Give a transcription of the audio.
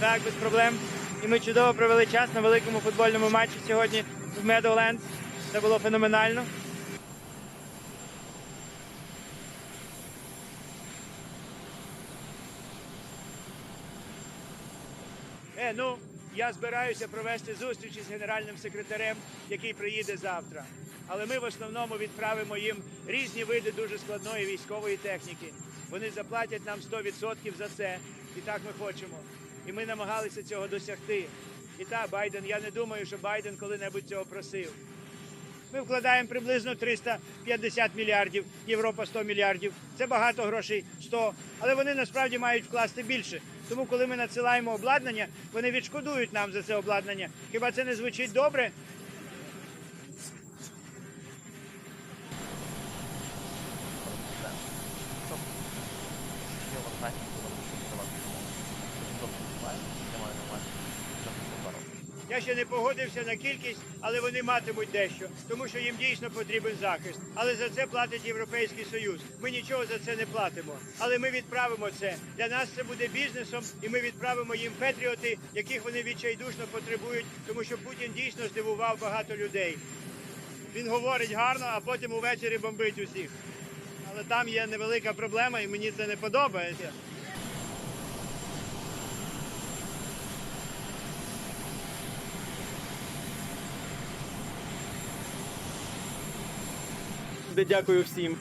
Так, без проблем. І ми чудово провели час на великому футбольному матчі сьогодні в Meadowlands. Це було феноменально. Е, ну, я збираюся провести зустрічі з генеральним секретарем, який приїде завтра. Але ми в основному відправимо їм різні види дуже складної військової техніки. Вони заплатять нам 100% за це, і так ми хочемо. І ми намагалися цього досягти. І так, Байден, я не думаю, що Байден коли-небудь цього просив. Ми вкладаємо приблизно 350 мільярдів, Європа 100 мільярдів. Це багато грошей 100, але вони насправді мають вкласти більше. Тому, коли ми надсилаємо обладнання, вони відшкодують нам за це обладнання. Хіба це не звучить добре? Я ще не погодився на кількість, але вони матимуть дещо, тому що їм дійсно потрібен захист. Але за це платить Європейський Союз. Ми нічого за це не платимо. Але ми відправимо це. Для нас це буде бізнесом, і ми відправимо їм патріоти, яких вони відчайдушно потребують, тому що Путін дійсно здивував багато людей. Він говорить гарно, а потім увечері бомбить усіх. Але там є невелика проблема, і мені це не подобається. Де дякую всім,